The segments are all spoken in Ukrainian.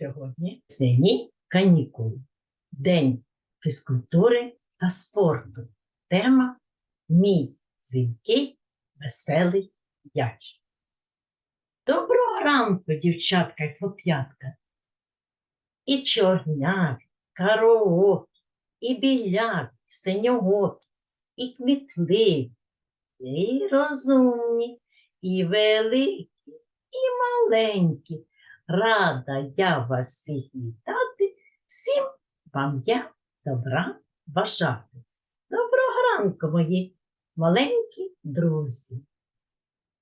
Сьогодні весняні канікули, День фізкультури та спорту. Тема Мій дзвінкий веселий м'яч. Доброго ранку, дівчатка й хлоп'ятка. І чорняві, кароокі, і біляві, синьоокі, і кмітливі, і розумні, і великі, і маленькі. Рада я вас всіх вітати, всім вам я добра бажати. Доброго ранку, мої маленькі друзі.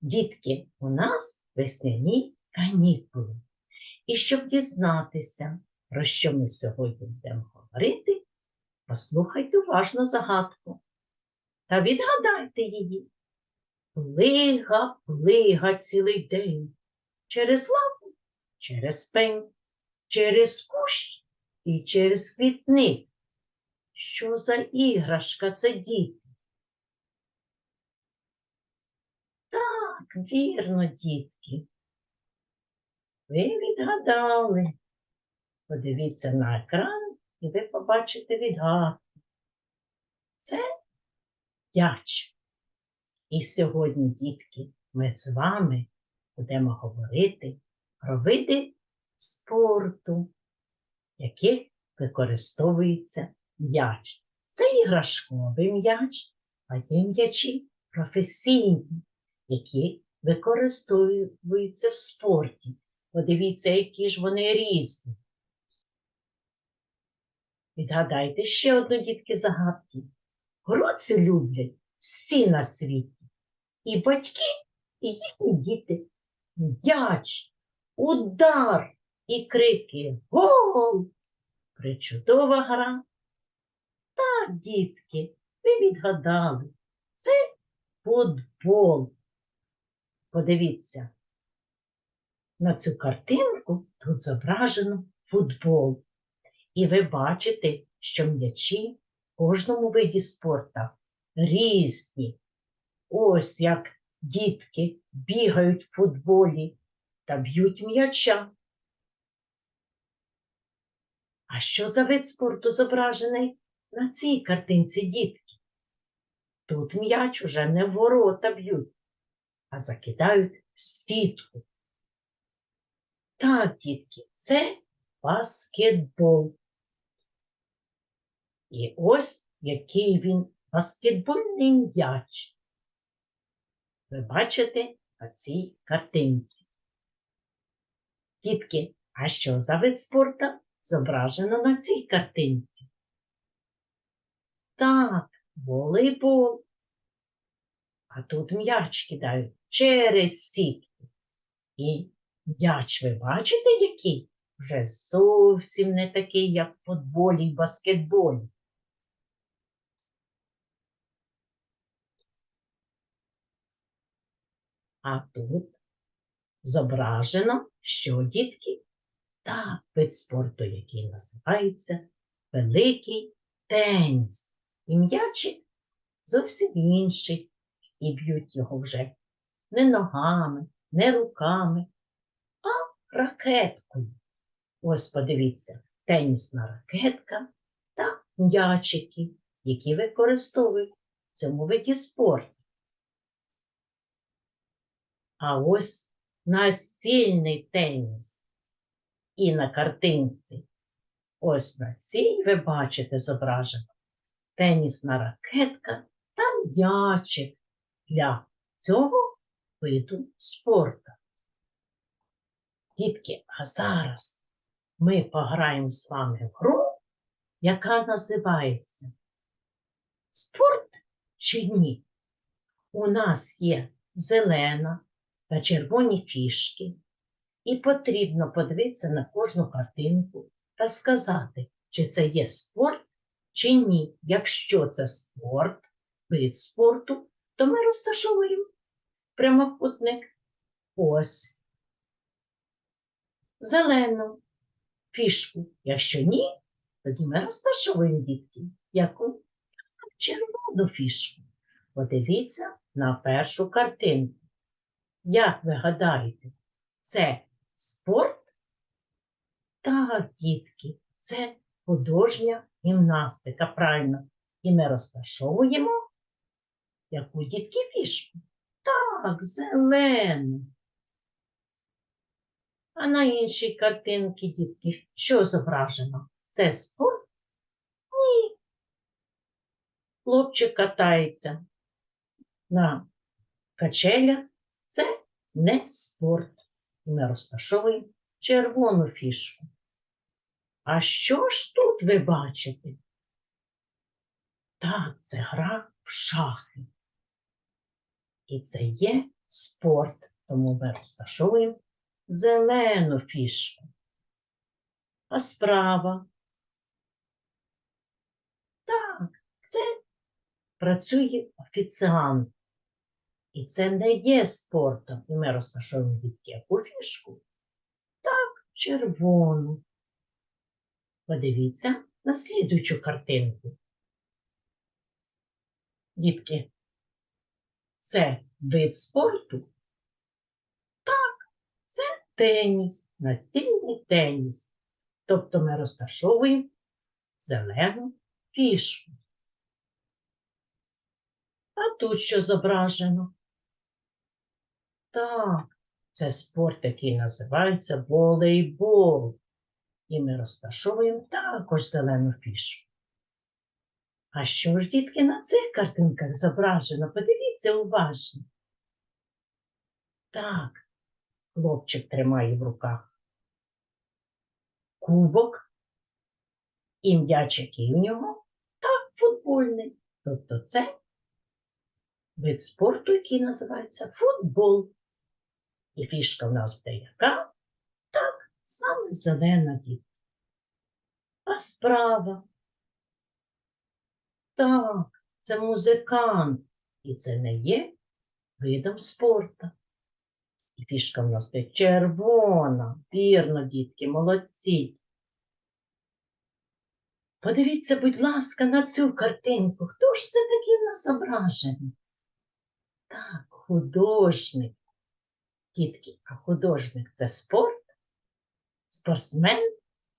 Дітки, у нас весняні канікули. І щоб дізнатися, про що ми сьогодні будемо говорити, послухайте уважно загадку та відгадайте її. Плига, плига цілий день через лаву, через пень, через кущ і через квітник. Що за іграшка це діти? Так, вірно, дітки. Ви відгадали. Подивіться на екран і ви побачите відгадку. Це м'яч. І сьогодні, дітки, ми з вами будемо говорити про види спорту, яких використовується м'яч. Це іграшковий м'яч, а є м'ячі професійні, які використовуються в спорті. Подивіться, які ж вони різні. Відгадайте ще одну дітки загадки. Гроці люблять всі на світі. І батьки, і їхні діти. М'яч, удар і крики Гол! Причудова гра. Так, дітки, ви відгадали. Це футбол. Подивіться. На цю картинку тут зображено футбол. І ви бачите, що м'ячі в кожному виді спорту різні. Ось як дітки бігають в футболі та б'ють м'яча. А що за вид спорту зображений на цій картинці дітки? Тут м'яч уже не в ворота б'ють, а закидають в сітку. Так, дітки, це баскетбол. І ось який він баскетбольний м'яч. Ви бачите на цій картинці. Дітки, а що за вид спорту зображено на цій картинці? Так, волейбол. А тут м'яч кидають через сітку. І м'яч ви бачите, який? Вже зовсім не такий, як в футболі і баскетболі. А тут зображено, що дітки? Так, вид спорту, який називається великий теніс. І м'ячик зовсім інший. І б'ють його вже не ногами, не руками, а ракеткою. Ось подивіться, тенісна ракетка та м'ячики, які використовують в цьому виді спорту. А ось настільний теніс. І на картинці. Ось на цій ви бачите зображено тенісна ракетка та м'ячик для цього виду спорту. Дітки, а зараз ми пограємо з вами в гру, яка називається Спорт чи ні? У нас є зелена та червоні фішки, і потрібно подивитися на кожну картинку та сказати, чи це є спорт, чи ні. Якщо це спорт, вид спорту, то ми розташовуємо прямокутник ось зелену фішку. Якщо ні, тоді ми розташовуємо дітки яку червону фішку. Подивіться на першу картинку. Як ви гадаєте, це спорт Так, дітки, це художня гімнастика, правильно. І ми розташовуємо яку дітки фішку? Так, зелену. А на іншій картинці, дітки, що зображено? Це спорт? Ні. Хлопчик катається на качелях. Це не спорт. І Ми розташовуємо червону фішку. А що ж тут ви бачите? Так, це гра в шахи. І це є спорт, тому ми розташовуємо зелену фішку. А справа. Так, це працює офіціант. І це не є спортом. І ми розташовуємо від яку фішку? Так, червону. Подивіться на слідуючу картинку. Дітки, це вид спорту? Так, це теніс, настільний теніс. Тобто ми розташовуємо зелену фішку. А тут що зображено? Так, це спорт, який називається волейбол. І ми розташовуємо також зелену фішку. А що ж, дітки, на цих картинках зображено? Подивіться уважно. Так, хлопчик тримає в руках кубок і м'яч, який у нього, так, футбольний. Тобто це вид спорту, який називається футбол. І фішка в нас буде яка? Так, саме зелена дітка. А справа так, це музикант, і це не є видом спорту. І фішка в нас буде червона. Вірно, дітки, молодці. Подивіться, будь ласка, на цю картинку. Хто ж це такий в нас зображений? Так, художник. Дітки, а художник це спорт? Спортсмен?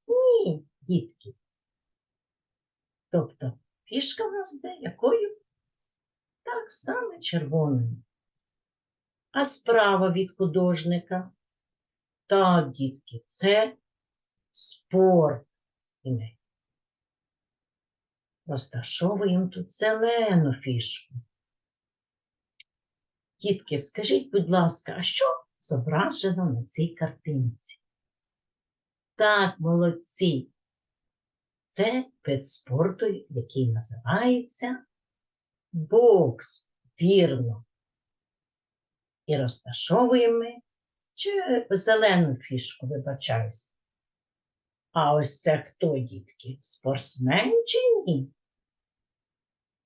Ні, дітки. Тобто Фішка в нас буде якою? Так само червоною. А справа від художника. Так, дітки, це спорт. Розташовуємо тут зелену фішку. Дітки, скажіть, будь ласка, а що зображено на цій картинці? Так, молодці. Це вид спорту, який називається бокс, вірно. І розташовуємо чи зелену фішку, вибачаюсь. А ось це хто, дітки? Спортсмен чи ні?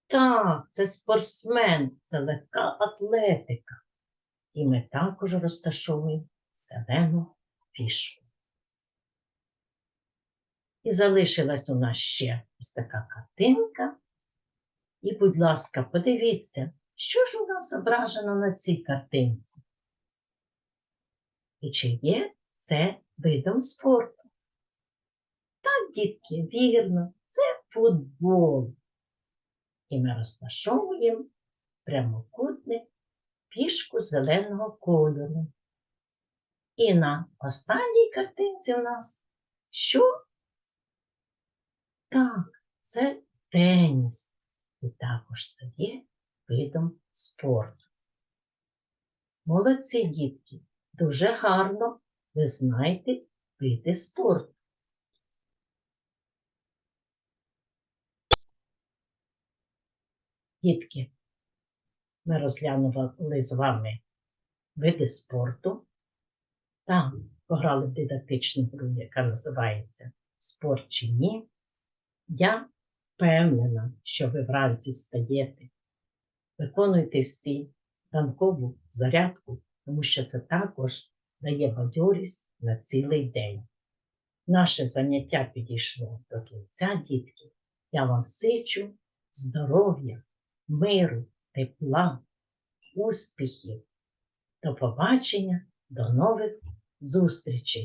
Так, це спортсмен, це легка атлетика. І ми також розташовуємо зелену фішку. І залишилась у нас ще ось така картинка. І, будь ласка, подивіться, що ж у нас зображено на цій картинці? І чи є це видом спорту? Так, дітки, вірно, це футбол. І ми розташовуємо прямокутник пішку зеленого кольору. І на останній картинці у нас що? Так, це теніс. І також це є видом спорту. Молодці дітки, дуже гарно ви знаєте види спорту. Дітки, ми розглянули з вами види спорту та пограли в дидактичну гру, яка називається Спорт чи ні. Я впевнена, що ви вранці встаєте, виконуєте всі ранкову зарядку, тому що це також дає бадьорість на цілий день. Наше заняття підійшло до кінця, дітки. Я вам сичу здоров'я, миру, тепла, успіхів. До побачення, до нових зустрічей!